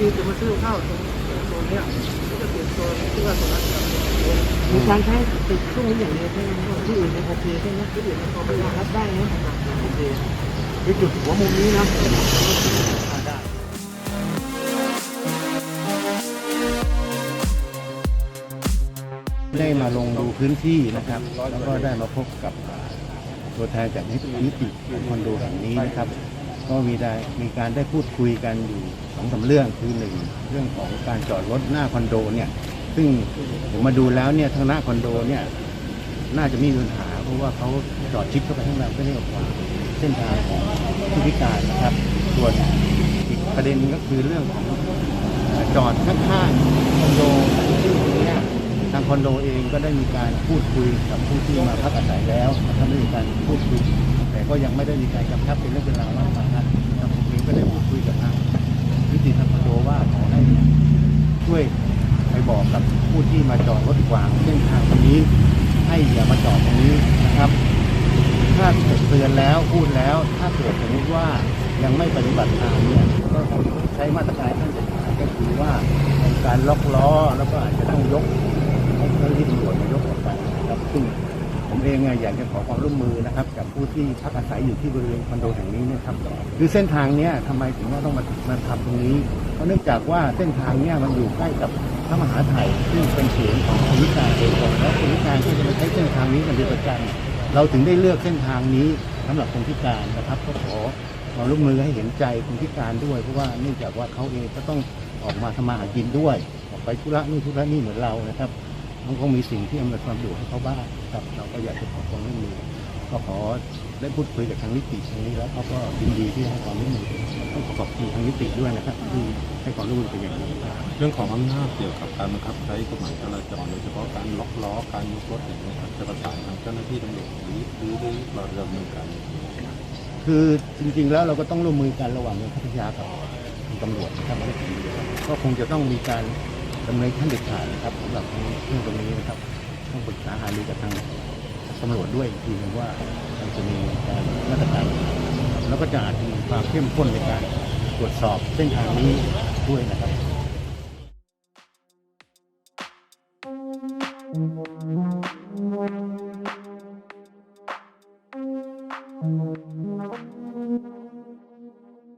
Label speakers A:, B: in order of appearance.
A: ทีจะมาซื้อข้าวตรงตรงเนี้ยก็จะเปดตัวที่ว่าตรนั้นครับมีการใช้ติดช่วงนี้อย่างเดียวใช่ไหมที่อื่นในงโอเคใช่ไหมที่อื่นยังพอไปรับได้นะโอเคคือจุดหัวมุมนี้นะได้
B: ได้มาลงดูพื้นที่นะครับ แล้วก็ได้มาพบกับตัวแทนจากนิติของคอนโดแห่งนี้นะครับ ก็มีได้มีการได้พูดคุยกันอยู่สองสามเรื่องคือหนึ่งเรื่องของการจอดรถหน้าคอนโดเนี่ยซึ่งผมมาดูแล้วเนี่ยทางหน้าคอนโดเนี่ยน่าจะมีปัญหา เพราะว่าเขาจอดชิดเข้าไปข้างในก็เรียกว่าเส้นทางของผู้พิการนะครับ ส่วนอีกประเด็นก็คือเรื่องของจอดข้างๆคอนโดซึ่งเนี้ยทางคอนโดเองก็ได้มีการพูดคุยกับผู้ที่มาพักอาศัยแล้วนะครับได้มีการพูดคุย แต่ก็ยังไม่ได้มีการกำชับเป็นเรื่องเป็นราวมากมายนะทางผมเองก็ได้พูดคุยกับทางนิติทางคอนโดว่าขอให้ช่วยไปบอกกับผู้ที่มาจอดรถขวางเส้นทางตรงนี้ ให้อย่ามาจอดตรงนี้นะครับ ถ้าเตือนแล้วพูดแล้ว ถ้าเกิดสมมติว่ายังไม่ปฏิบัติตามเนี่ยก็คงใช้มาตรการขั้นเด็ดขาดก็คือว่าการล็อกล้อแล้วก็อาจจะต้องยกให้เจ้าหน้าที่ตำรวจมายกออกไปนะครับซึ่ง เองอะอยากจะขอความร่วมมือนะครับ กับผู้ที่พักอาศัยอยู่ที่บริเวณคอนโดแห่งนี้นะครับคือเส้นทางเนี้ยทำไมถึงว่าต้องมามาทำตรงนี้ เพราะเนื่องจากว่าเส้นทางเนี้ยมันอยู่ใกล้กับพระมหาไทยซึ่งเป็นเสียงของคนพิการโดยตรงแล้วคนพิการก็จะมาใช้เส้นทางนี้กันเป็นประจำเราถึงได้เลือกเส้นทางนี้สำหรับคนพิการนะครับก็ขอความร่วมมือให้เห็นใจคนพิการด้วย เพราะว่าเนื่องจากว่าเขาเองก็ต้องออกมาทำมาหากินด้วย ออกไปธุระนี่ธุระนี่เหมือนเรานะครับ มันคงมีสิ่งที่อำนวยความสะดวกให้เขาบ้างครับเราก็อยากจะขอความร่วมมือก็ขอได้พูดคุยกับทางนิติทางนี้แล้วเขาก็ยินดีที่ให้ความร่วมมือต้องขอขอบคุณทางนิติด้วยนะครับที่ให้ความร่วมมือเป็นอย่างดี
C: เรื่องของอำนาจเกี่ยวกับการบังคับใช้กฎหมายจราจรโดยเฉพาะการล็อกล้อการยกรถอย่างนี้ยครับจะประสานทางเจ้าหน้าที่ตำรวจหรือหรือหรือเราดำเนินการยังไง
B: คือจริงๆแล้วเราก็ต้องร่วมมือกันระหว่างเมืองพัทยากับทางตำรวจนะครับไม่ใช่ทีเดียวก็คงจะต้องมีการ ดำเนินขั้นเด็ดขาดนะครับสำหรับเรื่องตรงนี้นะครับต้องปรึกษาหารือกับทางตำรวจด้วยอีกทีหนึงว่าเราจะมีการมาตรการนแล้วก็จะอาจมีความเข้มข้นในการตรวจสอบเส้นทางนี้ด้วยนะครับ
D: Thank